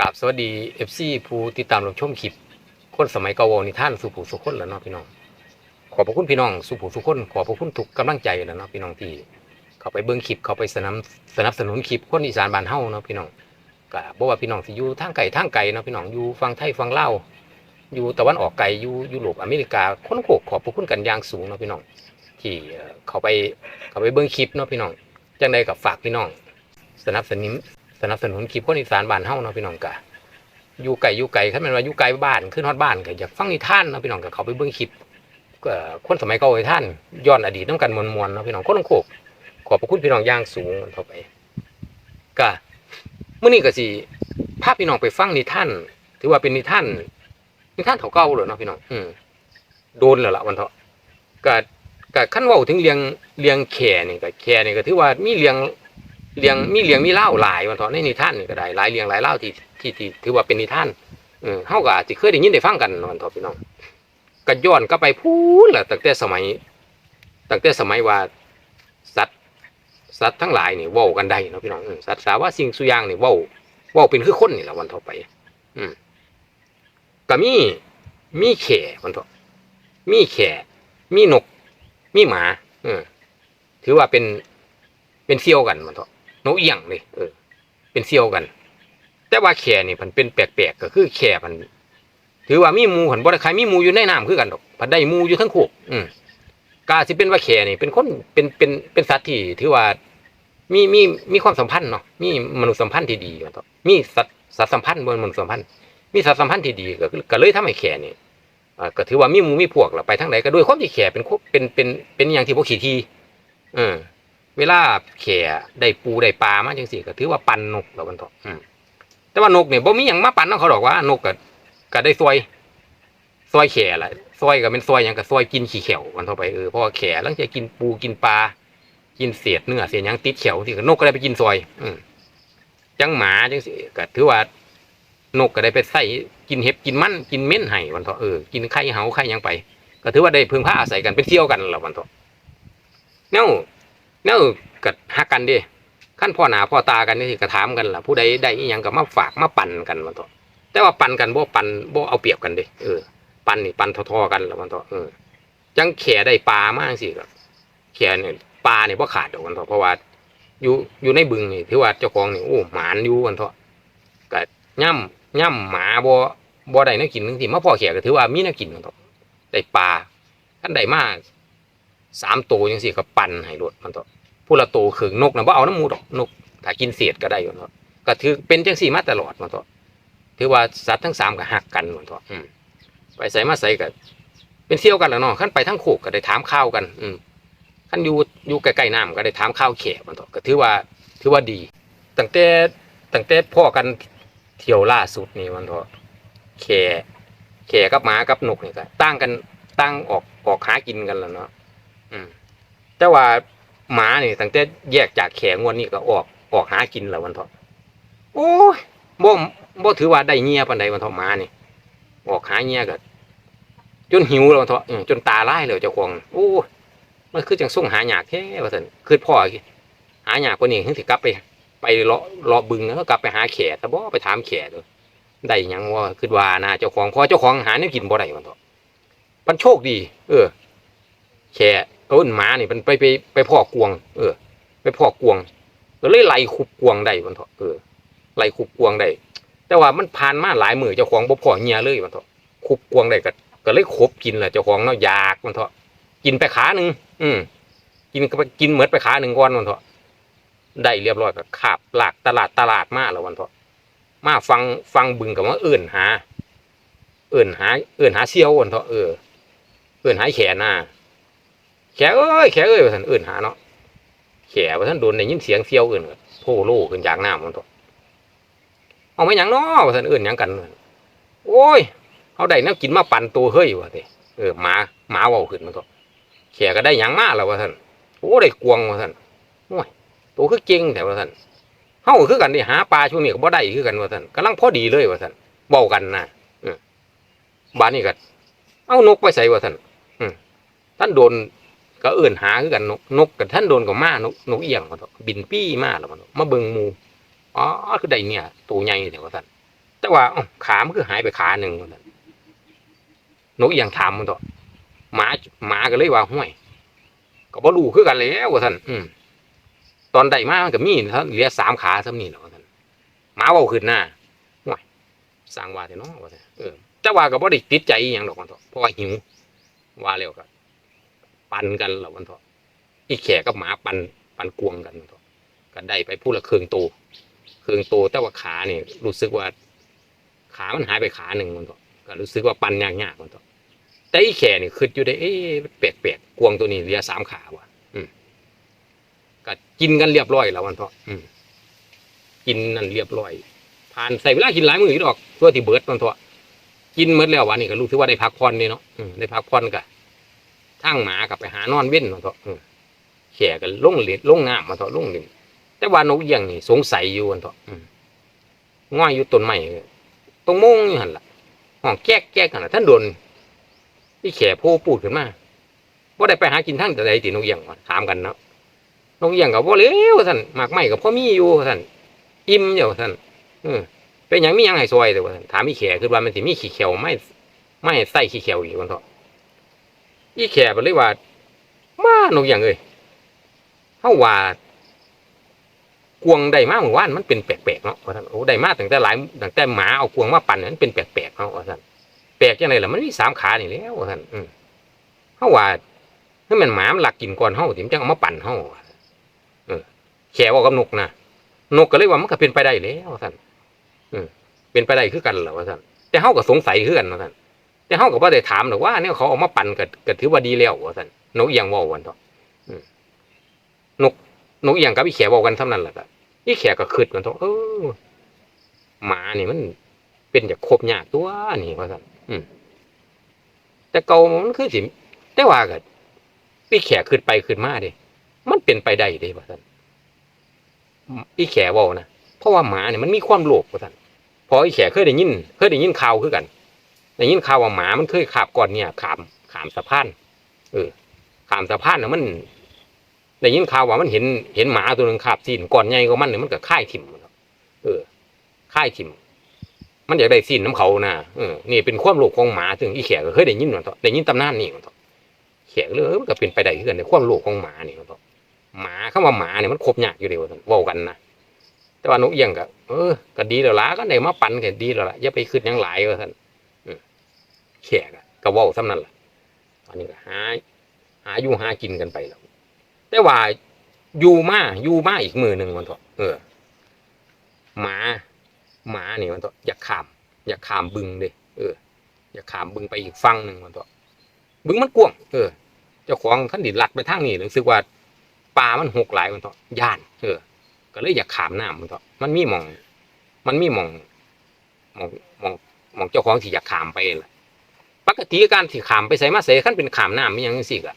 กราบสวัสดีเอฟซีผู้ติดตามรับชมคลิป คนสมัยเกาวนิท่านสุผู้สุคนแล้วเนาะพี่น้อง ขอบพระคุณพี่น้องสุผู้สุคนขอบพระคุณทุกกำลังใจแล้วเนาะพี่น้องที่ เข้าไปเบิ่งคลิปเข้าไปสนับสนับสนุนคลิปคนอีสานบ้านเฮาเนาะพี่น้องก็บ่ว่าพี่น้องสิอยู่ทางไกลทางไกลเนาะพี่น้องอยู่ฝั่งไทยฝั่งลาอยู่ตะวันออกไกลอยู่ยุโรปอเมริกาคนโขกขอบพระคุณกันอย่างสูงเนาะพี่น้อง ที่เข้าไปเข้าไปเบิ่งคลิปเนาะพี่น้องจังใดกับฝากพี่น้อง สนับสนุน สนับสนุนคลิปคนอีสานบ้านเฮ้าเนาะพี่น้องกะอยู่ไกลอยู่ไกลคันแม่นว่าอยู่ไกลบ้านขึ้นฮอดบ้านก็อยากฟังนิทานเนาะพี่น้องก็เขาไปเบิ่งคลิปคนสมัยเก่านิทานย้อนอดีตนํกันมวลๆเนาะพี่น้องคนโขกขอบพระคุณพี่น้องย่างสูงเข้าไปก็มื้อนี้ก็สิพาพพี่น้องไปฟังนิทานถือว่าเป็นนิทานนิทานเก่าเลยเนาะพี่น้อง อืมโดนแล้วล่ะวันเถาะก็ก็คันว้าถึงเรียงเรียงแข่นี่ก็แข่นี่ก็ถือว่ามีเรียง เลี้ยงมีเลี้ยงมีเล่าหลายวันเถาะในนิทานนี่ก็ได้หลายเลี้ยงหลายเล่าที่ที่ที่ถือว่าเป็นนิทานเออเฮาก็อาจสิเคยได้ยินได้ฟังกันวันเถาะพี่น้องก็ย้อนกลับไปพูนแหละตั้งแต่สมัยตั้งแต่สมัยว่าสัตว์สัตว์ทั้งหลายนี่ว้ากันได้เนาะพี่น้องสัตว์สาว่าสิ่งสุยางนี่ว้าว้าเป็นคือคนนี่แหละวันเถาะไป อืมก็มีมีแข่วันเถาะมีแข่มีนก มีหมา เออ ถือว่าเป็นเป็นเซี่ยวกันมันเถอะ นกเอียงเลย เออ เป็นเซียวกัน แต่ว่าแข่นี่มันเป็นแปลกๆก็คือแข่มันถือว่ามีมูหันบ่ได้ใครมีมูอยู่ในน้ำคือกันดอกพันได้มูอยู่ทั้งโคกอืมกาสิเป็นว่าแข่นี่เป็นคนเป็นเป็นเป็นสัตว์ที่ถือว่ามีมีมีความสัมพันธ์เนาะมีมนุษยสัมพันธ์ที่ดีมันเถอมีสัตสัตสัมพันธ์บนมนุษยสัมพันธ์ มีสัตสัมพันธ์ที่ดีก็ก็เลยทำให้แข่นี่อ่าก็ถือว่ามีมูมีพวกเราไปทางไหนก็ด้วยความที่แข่เป็นเป็นเป็นเป็นอย่างที่พวกขี้ทีเออ เวลาแข่ได้ปูได้ปลามาจังสี่ก็ถือว่าปันนกแล้วมันเถอะอืมแต่ว่านกเนี่ยบ่มีหยังมาปันนเขาดอกว่านกก็ก็ได้ซอยซอยแข่แหละซอยก็เป็นซอยหยังก็ซอยกินขี้เขียวมันเท่าไปเออเพราะว่าแข่หลังจากกินปูกินปลากินเศษเนื้อเศษยังติดเขียวที่ก็นกก็ได้ไปกินซอยอืจังหมาจังสี่ก็ถือว่านกก็ได้ไปใส่กินเห็บกินมันกินเม่นไห้วันเถอะเออกินไข่เหาไข่ยังไป ก็ถือว่าได้พึ่งพาอาศัยกันเป็นเที่ยวกันแล้ววันเถอะ แนวเนาก็ฮักกันดิขั้นพ่อหนาพ่อตากันนี่กระถามกันล่ะผู้ใดได้อีหยังก็มาฝากมาปั่นกันมันต่อแต่ว่าปั่นกันบ่ปั่นบ่เอาเปรียบกันด้เออปั่นนี่ปั่นทอๆกันแล้วมันต่อเออจังแขได้ปลามากสิก็แขเนี่ยปลาเนี่ยบ่ขาดดอกมันต่อเพราะว่า อยู่อยู่ในบึงนี่ถือว่าเจ้าของนี่โอ้หมานอยู่มันเถอะก็ย่ำย่ำหมาบ่บ่ได้นวกินจังซี่มาพ่อแขก็ถือว่ามีนวกินมันเถอได้ปลาคันได้มาก สามตัวยังสี่ก็ปั่นให้รถมันต่อผู้ละตัวคือนกนะว่าเอาน้ำมูดอกนกถ้ากินเศษก็ได้มันต่อก็ถือเป็นจังสี่มาตลอดมันต่อถือว่าสัตว์ทั้งสามก็หักกันมันต่อไปใส่มาใส่ก็เป็นเที่ยวกันแล้วเนาะขั้นไปทั้งโขกก็ได้ถามข้าวกัน อืขั้นอยู่อยู่ใกล้ๆน้ำก็ได้ถามข้าวแขกมันต่อก็ถือว่าถือว่าดีตั้งแต่ตั้งแต่พ่อกันเที่ยวล่าสุดนี่มันต่อแขแขกับหมากับนกนี่ก็ตั้งกันตั้งออกออกหากินกันแล้วเนาะ แต่ว่าหมาเนี่ยตั้งแต่แยกจากแขงวนนี่ก็ออกออกหากินแล้ววันเถอโอ้ยบ่บ่ถือว่าได้เงียปานใดวันเถอหมานี่ออกหาเงียก็จนหิวแล้ววันเถอจนตาลายแล้วเจ้าของโอ้ยมันคือจังส่งหาหยากแท้ว่าซั่นคือพ่อหาหยากกว่านี้ถึงสิกลับไป ไปเลาะเลาะบึงแล้วก็กลับไปหาแขกแต่บ่ไปถามแขกเด้อได้ยังว่าคือว่านะเจ้าของพอเจ้าของหาแนวกินบ่ได้วันเถอมันโชคดี เออแค่ เอิ้นหมานี่มันไปไปไปพ่อกวง เออ ไปพ่อกวงก็เลยไล่คุบกวงได้มันเถอะเออไล่คุบกวงได้แต่ว่ามันผ่านมาหลายมือเจ้าของบ่พอเหียเลยมันเถอะคุบกวงได้ก็ก็เลยคบกินแหละเจ้าของเนาะอยากมันเถอะกินไปขาหนึ่งอืมกินก็ไปกินเหมือนไปขาหนึ่งก้อนมันเถอะได้เรียบร้อยก็ขาบหลากตลาดตลาดมาแล้วมันเถอะมาฟังฟังบึงกับว่าเอื่นหา เอื่นหา เอื่นหาเซี่ยวมันเถอะเออ เอื่นหาแขนน่ะ แขกเอ้ยแขกเอ้ยว่าท่านอื่นหาเนาะแขกว่าท่านโดนได้ยินเสียงเฟี้ยวอื่นก็โผล่โล่ขึ้นจากน้ำมันตัวเอาไม่หยังเนาะว่าท่านอื่นหยังกันโอ้ยเขาได้น้กินมาปั่นตัวเฮ้ยว่าเด้เออหมาหมาเว้าขึ้นมันตัวแขกก็ได้หยังมาแล้วว่าท่านโอ้ได้กวงว่าท่านโอ้ยตัวคือเก่งแต่ว่าท่านเฮาก็คือกันนี่หาปลาช่วงนี้ก็บ่ได้คือกันว่าท่านกำลังพอดีเลยว่าท่านเว้ากันนะบ้านนี้ก็เอานกไปใส่ว่าท่านท่านโดน ก็เอื่นหาคือกันนกนกกับท่านโดนกับมานกนกเอียงมันบินปี้มาแล้วมันมาเบิงมูอ๋อคือได้เนี่ยตัวใหญ่แต่ว่าท่านแต่ว่าเอ้าขามันคือหายไปขาหนึ่งมันนกอียงถามมันต่อหมาหมาก็เลยว่าห้วยก็บ่รู้คือกันแล้วว่าซั่นอืมตอนใดมามันก็มีถ้านเหลือสามขาซ้ำนี่แหละว่าซั่นหมาเว้าขึ้นหน้าห้วยสร้างว่าแต่น้องว่าซั่นเออแต่ว่าก็บ่ได้ติดใจอหยังดอกมันต่อเพราะว่าหิวว่าแล้วก็ ปันกันแล้วมันต่ออีแขกับหมาปันปันกวงกันมันต่อก็ได้ไปพูดละเครื่องโตเครื่องโตแต่ว่าขาเนี่ยรู้สึกว่า ขามันหายไปขาหนึ่งมันก็ก็รู้สึกว่าปันยากยากมันก็แต่อีแขนี่คืออยู่ได้เอ๊ะแปลกแปลกๆกวงตัวนี้เหลือสามขาว่ะอืมก็กินกันเรียบร้อยแล้วมันก็อืมกินนั่นเรียบร้อยผ่านใส่เวลากินหลายมืออยู่ดอกตัวที่เบิร์ดมันตัวกินเมื่อแล้ววันนี้ก็รู้สึกว่าได้พักผ่อนนี่เนาะได้พักผ่อนกะ ทั้งหมากับไปหานอนเว้นมันก็อืมแขกันลงเหรียญลงน้ำมันก็ลงหนึ่งแต่ว่านกเอี้ยงนี่สงสัยอยู่อันเถอะง่อยอยู่ต้นไม้ตรงมงอยู่หันละห้องแก๊กแก๊กหันละท่านโดนพี่แขโพปูดขึ้นมาว่าได้ไปหากินทั้งแต่ใดตีนกเอี้ยงถามกันเนาะนกเอี้ยงกับว่าเลี้ยวท่านหมากไม้กับพ่อมีอยู่ท่านอิ่มอยู่ท่านเป็นหยังมีหยังให้ซอยแต่ว่าท่านถามพี่แขคือว่ามันสิมีขี้เขียวไม่ไม่ใส่ขี้เขียวอีกวันเถอะ พี่แขไปเลยว่ามาหนกอี้ยงเอ้ยเฮาว่ากวงได้มาเมื่อวานมันเป็นแปลกๆเนาะว่าท่านโอ้ได้มาตั้งแต่หลายตั้งแต่หมาเอากวงมาปั่นนั้นเป็นแปลกๆเนาะว่าท่านแปลกจังไดล่ะมันมีสามขานี่แล้วว่าท่านอืมเฮาว่าถ้ามันหมามันหลักกินก่อนเฮาถึงจังเอามาปั่นเฮาว่าซั่นเออแขวเอากับนกนะนกก็เลยว่ามันก็เป็นไปได้แล้วว่าท่านอืมเป็นไปได้คือกันเหรอว่าท่านแต่เฮาก็สงสัยคือกันว่าท่าน แต่เฮาก็บ่ได้ถามหรอกว่าเนี่ยเขาเอามาปั่นก็ก็ถือว่าดีแล้วว่าท่านนกเอียงว้าวันเถาะอืมนกนกเอียงกับอีแขวเว้ากันเท่านั้นแหละครับนี่แขกก็คืดมันท้องเออหมานี่มันเป็นจากครบยากตัวนี่ว่าสันอืมแต่เก่ามันคือสิแต่ว่าก็พี่แขกขึ้นไปขึ้นมาเดิมันเป็นไปได้เด้ว่าสันพี่แขกว่านะเพราะว่าหมาเนี่ยมันมีความโลภว่าสันพออ้แขกเคยได้ยินเคยได้ยินข่าวคือกัน ได้ยินข่าวว่าหมามันเคยขาบก่อนเนี่ยขามขามสะพานเออขามสะพานน่ะมันได้ยินข่าวว่ามันเห็นเห็นหมาตัวหนึ่งขาบซีนก่อนใหญ่กว่ามันเนี่ยมันก็ค่ายถิ่มเออค่ายถิ่มมันอยากได้ซีนน้ำเขานะเออนี่เป็นความโลภของหมาถึงอีแขกก็เคยได้ยินมันต่อได้ยินตำนานนี่มันต่อแขกเลยมันก็เป็นไปได้คือนในความโลภของหมานี่มันต่อหมาคำว่าหมาเนี่ยมันครบยากอยู่เดียวาว้ากันนะแต่ว่านกเอี้ยงก็เออก็ดีแล้วล่ะก็ได้มาปั่นก็ดีแล้วล่ะอย่าไปขึ้นยังหลายว่าท่าน แขกก็ว้าซ้ำนั่นแหละอันนี้ก็หาหาอยู่หากินกันไปแล้วแต่ว่าอยู่มาอยู่มาอีกมือหนึ่งมันเถอะเออ หมาหมาเนี่ยมันเถอะอยากขาม อยากขามบึงเลยเออ อยากขามบึงไปอีกฝั่งหนึ่งมันเถอะบึงมันกว้างเออ เจ้าของขันดิลัดไปทางนี้รู้สึกว่าปลามันหกหลายมันเถอะย่าน เออ ก็เลยอยากขามน้ำมันเถอะมันมีมอง มันมีมองมองมองมองเจ้าของที่อยากขามไปแหละ ปกติการที่ขามไปใส่มาใส่ขั้นเป็นขามน้ำมันยังสิกะ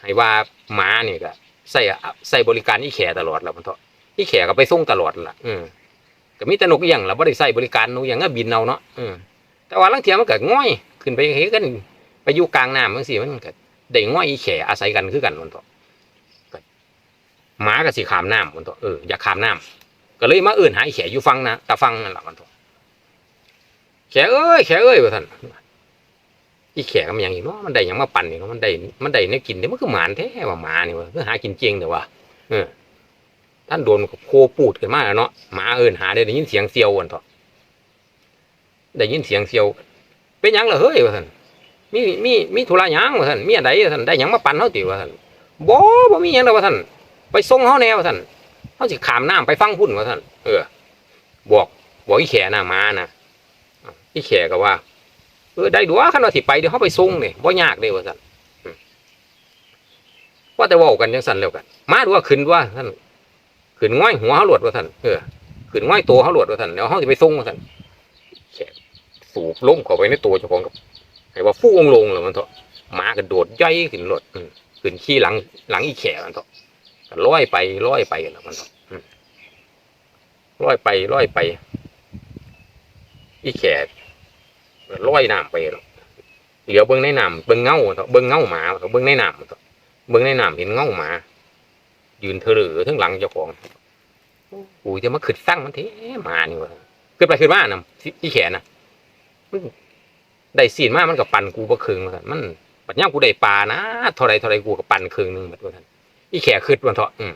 ให้ว่าหมาเนี่ยก็ใส่ใส่บริการอีแขตลอดแล้วมันเถอะอีแขก็ไปส่งตลอดล่ะอืมก็มีแต่นกอี้ยงล่ะบ่ได้ใส่บริการนกอี้ยงก็บินเอาเนาะอืมแต่ว่าลางเทียมันก็ง่อยขึ้นไปเฮ็ดกันไปอยู่กลางน้ำจังซี่มันก็ได้ง่อยอีแขอาศัยกันคือกันมันเถอะหมาก็สิขามน้ำมันเถอะเอออยากขามน้ำก็เลยมาเอื้อนหาอีแขอยู่ฟังนะตะฟังนั่นแหละมันเถอะแขเอ้ยแขเอ้ยว่าท่าน อีแขกมันยังอีกเนาะมันได้ยังมาปั่นนี่เนาะมันได้มันได้เนี่ยกินเดี๋ยมันคือหมานแท้ว่าหมาเนี่วะคือหากินเจียงเดี๋ยววะเออท่านโดนโคปูดขึ้นมาแล้วเนาะหมาเอินหาได้ได้ยินเสียงเซียววันเถอะได้ยินเสียงเซียว เป็นยังเหรอเฮ้ยว่าท่านมีมีมีธุระยังว่าท่านมีอะไรว่าท่านได้ยังมาปั่นเฮาติว่าท่านบ่บ่มียังดอกว่าท่านไปส่งเฮาแน่ว่าท่านเฮาสิขามน้ำไปฟังพุ่นว่าท่านเออ บอกบอกอีแขกน่ะมานะอีแขก็ว่า เออได้ดูว่าคันว่าสิไปเดี๋ยวเขาไปส่งเนี่ยบ่ยากเด้ว่าซั่นว่าแต่ว้ากันจังซั่นแล้วกัน มาดูว่าขึ้นว่าท่านขึ้นง่อยหัวเฮาหลวดว่าท่านเออขึ้นง่อยตัวเฮาหลวดว่าท่านแล้วเฮาสิไปส่งว่าท่านแขกสูบลงเข้าไปในตัวเจ้าของกับให้ว่าฟู่องลงแล้วมันเถอะหมากระโดดย่อยขึ้นรถอืมขึ้นขี้หลังหลังอีแขมันเถอะก็ลอยไปลอยไปแล้วมันเถอะอืมลอยไปลอยไป อีแข ลอยน้ำไปหรอกเหลียวเบิ้งในน้ำเบิ้งเงาเบิ้งเงาหมาเบิ้งในน้ำเบิ้งในน้ำเห็นเงาหมา ยืนเถือทั้งหลังเจ้าของกูจะมาขึ้นสร้างมันเท่หมานี่วะขึ้นไปขึ้นมาน่ะอีแขน่ะได้ซีนมากมันก็ปั่นกูบ่ครึ่งว่าทันมันปัญญากูได้ปลานะเท่าไรเท่าไรกูก็ปั่นครึงหนึงแบัดว่าซั่นอีแขคิดว่าเถาะอืม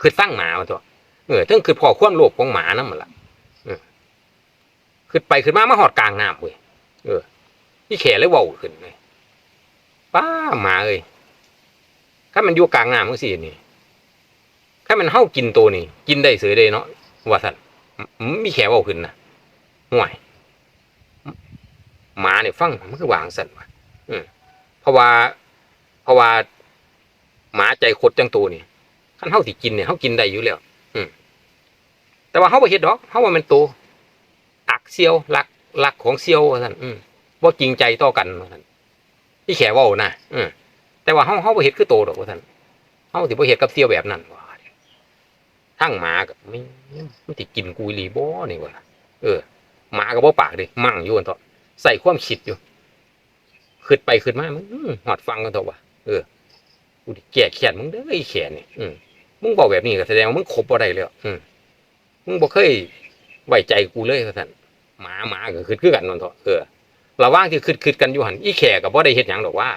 คือตั้งหมาว่าเถาะเออถึงคือพอความโลภของหมานั่นมันละ ขึ้นไปขึ้นมามาหอดกลางน้ำเว้ยเอออีแขเลยว้าขึ้นเลยป้าหมาเอ้ยถ้ามันอยู่กลางน้ำจังซี่นี่ถ้ามันเฮากินตัวนี่กินได้เสือได้เนาะว่าสันมีแขวเอาขึ้นนะห่วยหมาเนี่ยฟังมันคือวางสันว่ะเพราะว่า เพราะว่า หมาใจคดจังตัวนี่คันเฮาสิกินเนี่ยเฮากินได้อยู่แล้ว อืมแต่ว่าเฮาบ่เฮ็ดดอกเฮาว่ามันตัว กเซียวรักรักของเซียวว่าซั่นอืมบ่จริงใจต่อกันว่าซั่นที่แขวเว้านะอืมแต่ว่าเฮาเฮาบ่เฮ็ดคือโตดอกว่านเฮาสิบ่เฮ็ดกับเซียวแบบนั้นว่าทั้งหมากับไม่มันติกินกูอีหลีบ่นี่ว่ะเออหมาก็บ่ปากดิมั่งอยู่กันเถอะใส่ความคิดอยู่ขึ้นไปขึ้นมามึงอื้อหอดฟังกันเถอะวะเออกูดิแก่แค้นมึงเด้อไอ้แขนนี่อืมมึงบอกแบบนี้ก็แสดงว่ามึงคบบ่ได้แล้วอืมมึงบ่เคยไว้ใจกูเลยว่าน หมาหมาก็ขึ้นคือกันนนเถอะเออระว่างที่ขึ้นขึ้นกันอยู่หันอีแขก็บ่ได้เฮ็ดหยังดอกว่า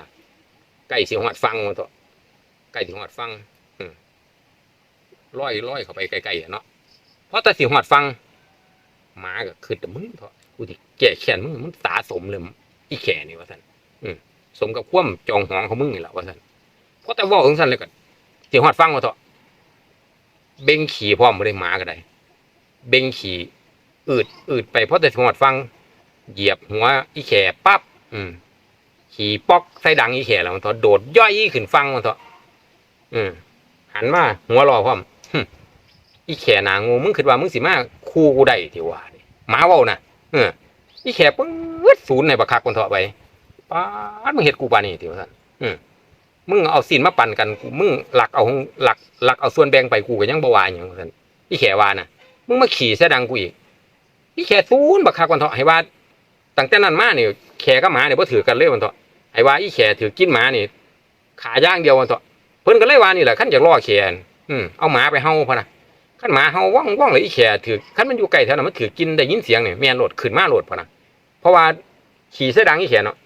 ใกล้สิฮอดฟังมันเถอะใกล้สิฮอดฟังร้อยร้อยเข้าไปไกลๆเนาะเพราะแต่สิหอดฟังหมาก็คือแต่มึงเถอะกูที่แก่แค้นมึงมึงสาสมเลยอีแข่นี่ว่าสันอืมสมกับความจองหองของมึงนี่แหละว่าสันเพราะแต่ว่าของสันเลยก็สิหอดฟังว่าเถอะเบ่งขี่พร้อมบ่ได้หมาก็ได้เบ่งขี่ อืดอืดไปเพราะแต่สิหอดฟัง เหยียบหัวอีแข่ปั๊บอืม ขี่ปอกใส่ดังอีแข่แล้วมันเถอโดดย่อยขึ้นฟังมันเถออืมหันมาหัวรอพร้อมอีแขหนางูมึงคิดว่ามึงสิมาคู่กูได้ที่ว่าหมาเว้านะเออ อีแขปึ๊ดศูนย์ในบักคักคนเถาะไปป้าดมึงเฮ็ดกูปานี่ที่ว่าซั่นอืมมึงเอาสินมาปั่นกันกูมึงหลักเอาหลักหลักเอาส่วนแบ่งไปกูก็ยังบวาหยังว่าซั่นอีแขวานะมึงมาขี่เสยดังกูอีก อีแขกศูนย์บักคักคนเถาะให้ว่าตั้งแต่นั้นมาเนี่ยแขกับหมาเนี่ยบ่ถือกันเลยคนเถาะให้ว่าอีแขกถือกินหมานี่ขาย่างเดียวคนเถาะเพิ่นก็เลยว่านี่แหละขั้นอยากล่อแขนอืมเอาหมาไปเฮาพะนะขั้นหมาเฮาว่องว่องเลยอีแขกถือขั้นมันอยู่ไกลแถวนั้นมันถือกินได้ยินเสียงเนี่ยแม่นโหลดขึ้นมาโหลดพะนะเพราะว่าขี่เสดังอีแขนเนาะ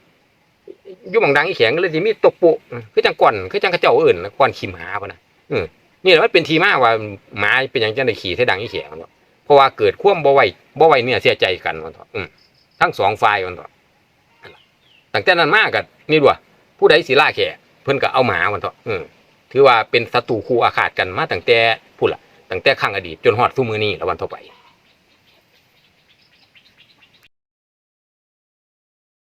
ยู่หมองดังอีแขก็เลยสิมีตกปุอืมคือจังก่อนคือจังกระเจ้าอื่นนะก่อนขี่หมาพะนะอืมนี่แหละมันเป็นทีมากว่าหมาเป็นอย่างจังได้ขี่เสดังอีแขนเนาะ ราะว่าเกิดควมบ่ไว้บ่ไว้เนี่ยเสียใจกันวันเถอทั้งสองฝ่ายวันเถอตั้งแต่นั้นมาก็นี่ด้วยผู้ใดสิล่าแขกเพิ่นก็เอาหมาวันเถอะอืมถือว่าเป็นศัตรูคู่อาฆาตกันมาตั้งแต่พูดละตั้งแต่ครั้งอดีตจนฮอดซุมือนี้ละวันต่อไป